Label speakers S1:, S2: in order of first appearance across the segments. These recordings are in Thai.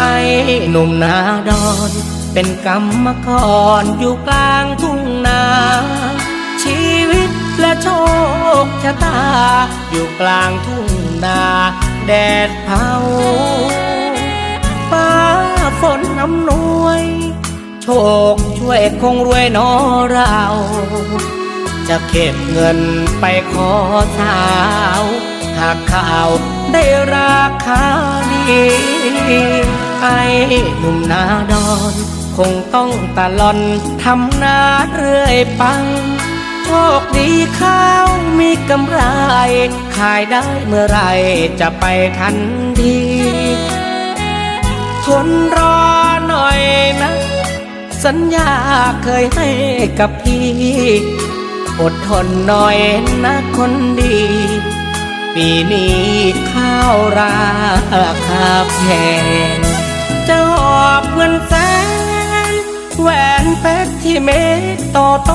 S1: ไอ้หนุ่มนาดอน เป็นกรรมกรอยู่กลางทุ่งนา ชีวิตและโชคชะตา อยู่กลางทุ่งนา แดดเผาฟ้าฝนอำนวย โชคช่วยคงรวยนอเรา จะเก็บเงินไปขอสาว หากข่าวได้ราคาดี ไอ้หนุ่มนาดอน คงต้องตะลอนทำนาเรื่อยปัง โชคดีข้าวมีกำไร ขายได้เมื่อไรจะไปทันที ทนรอหน่อยนะ สัญญาเคยให้กับพี่ อดทนหน่อยนะคนดีปีนี้ข้าวราคาแพง จะหอบเงินแสนแหวนเพชรที่เม็ดโตโต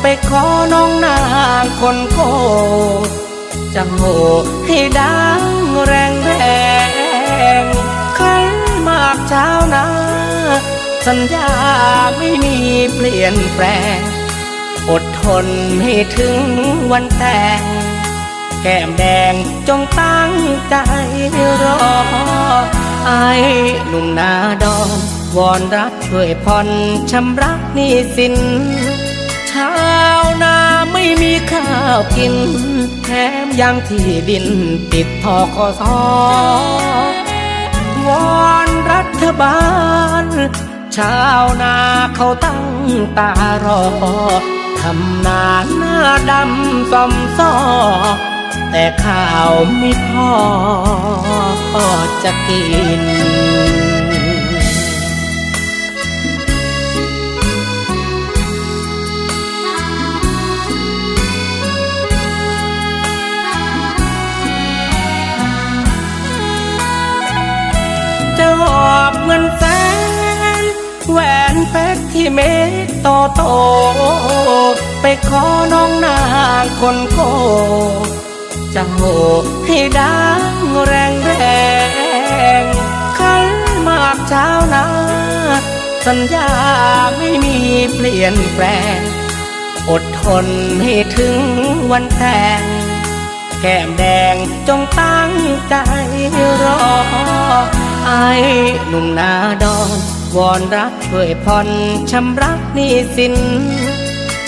S1: ไปขอน้องนางคนโกจะโหให้ดังแรงแรงขันมากเช้านาสัญญาไม่มีเปลี่ยนแปลง อดทนให้ถึงวันแต่ง แก้มแดงจงตั้งใจรอ ไอ้หนุ่มนาดอนวอนรักช่วยผ่อนชำระหนี้สิน ชาวนาไม่มีข้าวกิน แถมยังที่ดินติดทอคอสอวอนรัฐบาล ชาวนาเขาตั้งตารอทำนาหน้าดำซอมซอ แต่ข้าวไม่พอจะกิน จะหอบเงินแสนแหวนเพชรที่เม็ดโตโต ไปขอน้องนางคนโก จะโหให้ดังแรงแรงขันมากเช้านาสัญญาไม่มีเปลี่ยนแปลง อดทนให้ถึงวันแต่งแก้มแดงจงตั้งใจรอ ไอ้หนุ่มนาดอนวอนรักช่วยผ่อนชำระหนี้สิน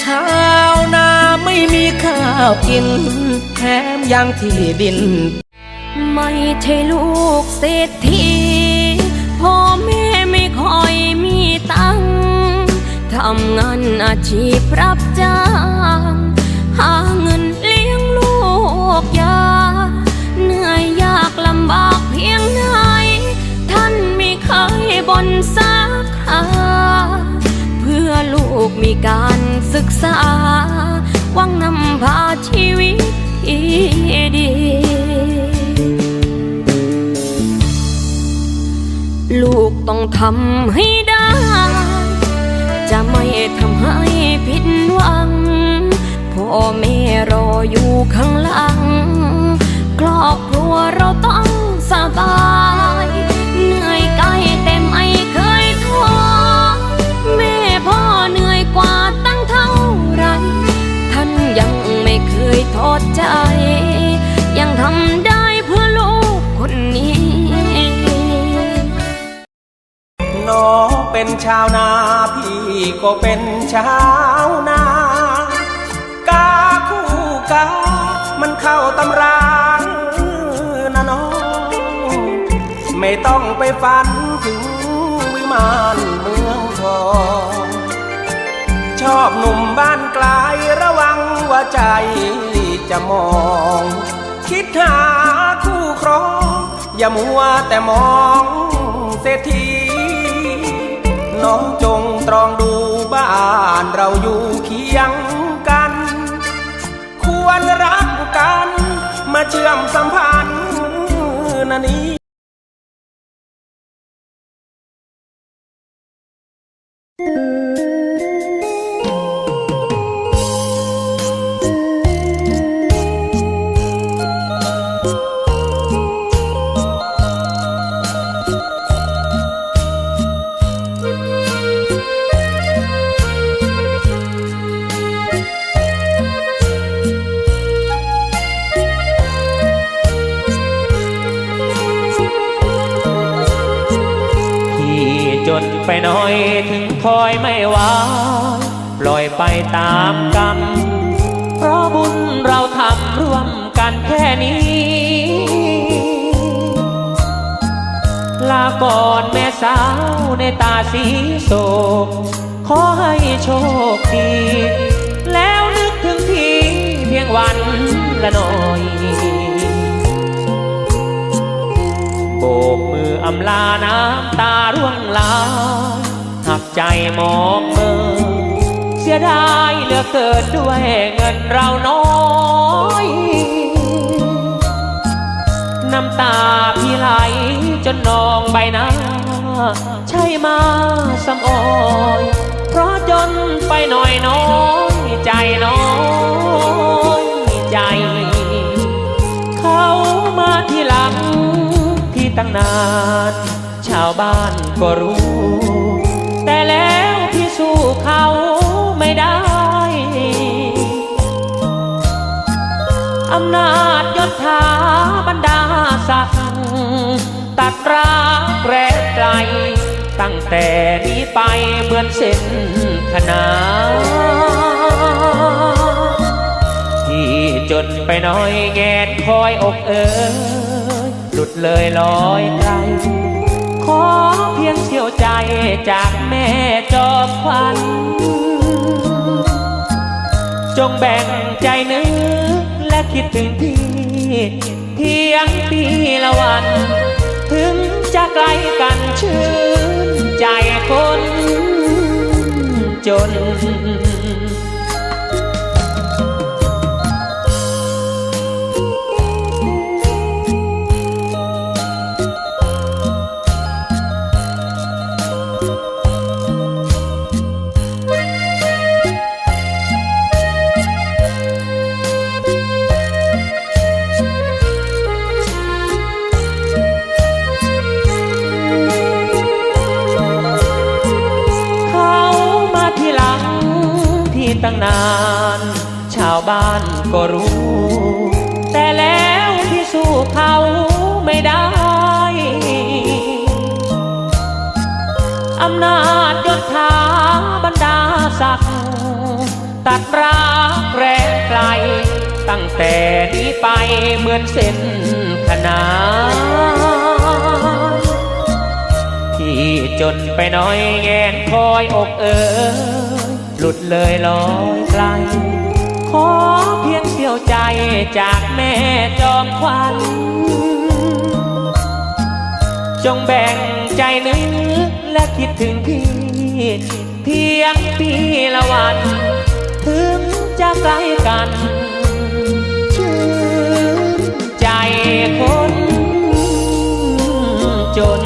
S1: ชาวนาไม่มีข้าวกิน แถมยังที่ดิน
S2: ไม่ใช่ลูกเศรษฐีพ่อแม่ไม่ค่อยมีตังทำงานอาชีพรับจ้างหาง ษาหวังนำพาชีวิตที่ดี ลูกต้องทำให้ได้ จะไม่ทำให้ผิดหวัง พ่อแม่รออยู่ข้างหลัง ครอบครัวเราต้องสบายาวนา
S1: พี่ก็เป็นชาวนา กาคู่กา มันเข้าตำรานะน้อง ไม่ต้องไปฝันถึงวิมานเมืองทอง ชอบหนุ่มบ้านไกลระวังว่าใจจะมอง คิดหาคู่ครอง อย่ามัวแต่มองเศรษฐี น้องจงตรองดูบ้านเราอยู่เคียงกัน ควรรักกัน มาเชื่อมสัมพันธ์นะนี้
S3: น ไปหน่อยถึงคอยไม่ไหวปล่อยไปตามกรรม เพราะบุญเราทำร่วมกันแค่นี้ ลาก่อนแม่สาวในตาสีโศก ขอให้โชคดี แล้วนึกถึงทีเพียงวันละหน่อยโบก ออำลาน้ำตาร่วงลาหักใจมองเมอเสียดายเหลือเกินด้วยเงินเราน้อยน้ำตาพี่ไหลจนนองใบหน้าใช่มาสำออย เพราะจนไปหน่อยน้อย ตั้งนาน ชาวบ้านก็รู้ แต่แล้วพี่สู้เขาไม่ได้ อำนาจยศถาบรรดาศักดิ์ตัดรักแรกไกล ตั้งแต่นี้ไปเหมือนเส้นขนานที่จนไปน้อยแงนคอยอกเอ๋ย หลุดเลยลอยไกลขอเพียงเที่ยวใจจากแม่จอมควันจงแบ่งใจนึกและคิดถึงพี่เพียงปีละวัน ถึงจะไกลกันชื่นใจคนจน บ้านก็รู้ แต่แล้วที่สู้เขาไม่ได้ อำนาจยศถาบรรดาศักดิ์ตัดรักแรงไกล ตั้งแต่นี้ไปเหมือนเส้นขนานที่จนไปน้อยแงนคอยอกเอ๋ยหลุดเลยลอยไกล ขอเพียงเสี้ยวใจจากแม่จอมควันจงแบ่งใจนึกและคิดถึงพี่เพียงปีละวัน ถึงจะไกลกันชื่นใจคนจน